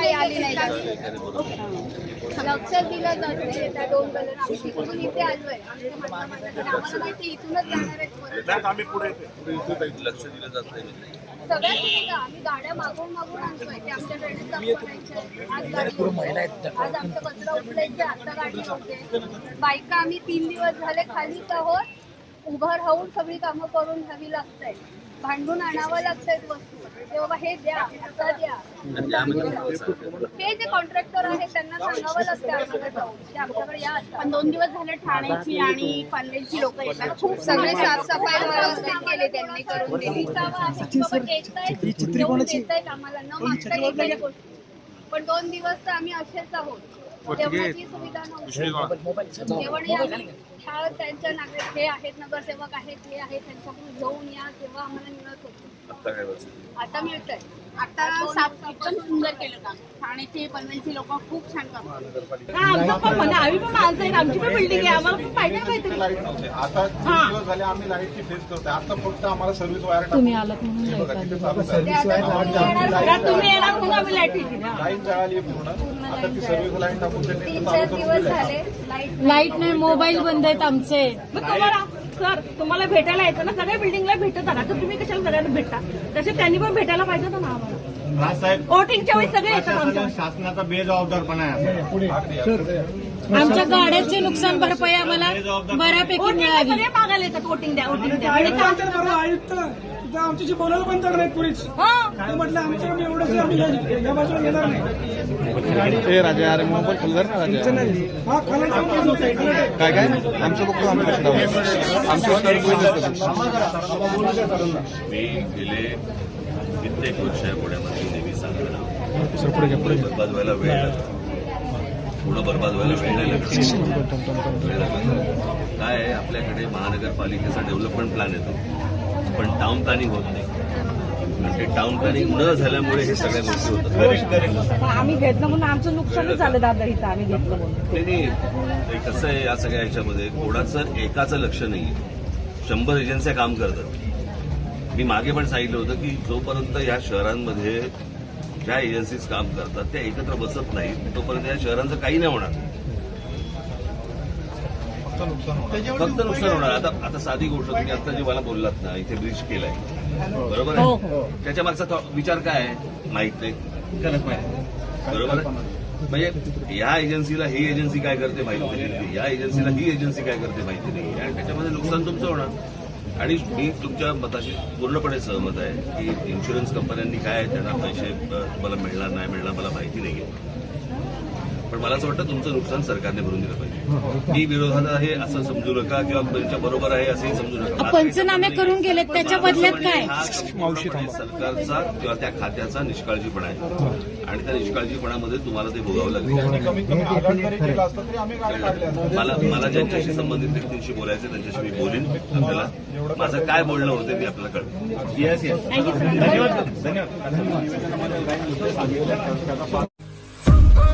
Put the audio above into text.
काही आली नाही लक्ष दिलं जाते त्या दोन कलर आम्ही इथे आलोय. आम्हाला माहिती इथूनच जाणार आहेत परत. नाही, आम्ही पुढे येते. लक्ष दिलं जात नाही. सगळ्यात नाही का आम्ही गाड्या मागून मागून आणतोय. की आमच्या ड्रेनेज दाखवायचे आज गाडी होते. आज आमचं कचरा उचलायचे आता गाडी होते बायका आम्ही तीन दिवस झाले खालीच आहोत. उभं राहून सगळी कामं करून घ्यावी लागतंय. भांडून आणावं लागतंय वस्तू. ते बाबा हे द्या आता द्या. ते जे कॉन्ट्रॅक्टर आहे त्यांना सांगावं लागतं आम्हाला जाऊन. की आमच्याकडे या आता. पण दोन दिवस झाले ठाण्याची आणि पनवेलची लोक येतात. खूप सगळे साफसफाई व्यवस्थित केले त्यांनी करून दिली. बाबा देतायत आम्हाला न मागता येतायत गोष्टी. पण दोन दिवस तर आम्ही असेच आहोत. जेवणाची सुविधा नव्हती. जेवण आम्ही ह्या त्यांच्या नागरिक हे आहेत नगरसेवक आहेत हे आहेत त्यांच्याकडून घेऊन या तेव्हा आम्हाला मिळत होतं आता मिळतंय. आता साफ एकदम सुंदर केलं काम. ठाण्याचे पनवेलची लोक खूप छान काम करतात. आमचं पण आम्ही पण माणसं आहेत आमची पण बिल्डिंग आहे आम्हाला पण पाहिजे काहीतरी. लाइट नव्हते. आता तीन दिवस झाले आम्ही लाईटची फेस करतोय. आता फक्त आम्हाला सर्व्हिस वायर तुम्ही आलात का तुम्ही येणार म्हणून आम्ही लाइट केली ना लाईन जळाली आहे पूर्ण. आता ती सर्व्हिस लाईन टाकून त्यांनी तीन चार दिवस झाले लाइट नाही मोबाईल बंद आहेत आमचे. मग तुम्हाला सर तुम्हाला भेटायला येतं ना सगळ्या बिल्डिंगला भेटत आला. तर तुम्ही कशाला सगळ्यांना भेटता? तसे त्यांनी पण भेटायला पाहिजे होतं ना आम्हाला. राजसाहेब वोटिंगच्या वेळी सगळे येतात आमच्या प्रशासन शासनाचा बेजबाबदारपणा आहे आमच्या गाड्याचे नुकसान भरपाई आम्हाला बऱ्यापैकी वोटिंगला मिळावी. सगळे मागायला येतात वोटिंग द्या वोटिंग द्या. काम तर बरोबर आयुक्त तिथं आमच्याशी बोलायला पण तर नाही हा. ते म्हटलं आम्ही या- या बाजूला येणार नाही. ए राजा अरे मोबाईल ना राजा? हा होतंय. काय काय? आमचं बघतो आम्ही कसं लावू. आमचं स्टार्ट मी गेले कित्येक वर्ष या पुण्यामध्ये बरबाद व्हायला वेळ लागतो पुढं बरबाद व्हायला वेळ नाही लागत. वेळ लागत काय आहे? आपल्याकडे महानगरपालिकेचा डेव्हलपमेंट प्लॅन येतो. पण टाउन प्लॅनिंग होत नाही. ते टाउन प्लॅनिंग न झाल्यामुळे हे सगळ्या गोष्टी होतात. आम्ही घेतलं म्हणून आमचं नुकसानच झालं दादा इथं आम्ही घेतलं म्हणून. नाही नाही. ते कसं आहे या सगळ्या ह्याच्यामध्ये? कोणाचं एकाचं लक्ष नाही शंभर एजन्स्या काम करतात. मी मागे पण सांगितलं होतं की जोपर्यंत या शहरांमध्ये ज्या एजन्सीज काम करतात त्या एकत्र बसत नाहीत तोपर्यंत या शहरांचं काही नाही होणार. फक्त नुकसान होणार. फक्त नुकसान होणार. आता आता साधी गोष्ट तुम्ही आता जे मला बोललात ना इथे ब्रिज केलाय. बरोबर आहे? त्याच्या मागचा विचार काय आहे? माहीत नाही. बरोबर आहे? म्हणजे या एजन्सीला ही एजन्सी काय करते माहिती नाही. या एजन्सीला ही एजन्सी काय करते माहिती नाही. आणि त्याच्यामध्ये नुकसान तुमचं होणार. आणि मी तुमच्या मताशी पूर्णपणे सहमत आहे की इन्शुरन्स कंपन्यांनी काय त्यांना पैसे तुम्हाला मिळणार नाही मिळणार मला माहिती नाही आहे पण मला असं वाटतं तुमचं नुकसान सरकारने भरून दिलं पाहिजे. मी विरोधात आहे असं समजू नका किंवा त्यांच्या बरोबर आहे असंही समजू नका. पंचनामे करून गेलेत, पण त्याच्या बदल्यात म्हणजे काय? हा सरकारचा किंवा त्या खात्याचा निष्काळजीपणा आहे. आणि त्या निष्काळजीपणामध्ये तुम्हाला ते भोगावं लागेल. कमीत कमी आघाड जरी केला असतं तरी आम्ही गाड्या काढल्या असत्या. मला मला ज्यांच्याशी संबंधित व्यक्तींशी बोलायचं त्यांच्याशी मी बोलीन आपल्याला. माझं काय बोलणं होतं मी आपल्याला कळतं. येस येस धन्यवाद. धन्यवाद.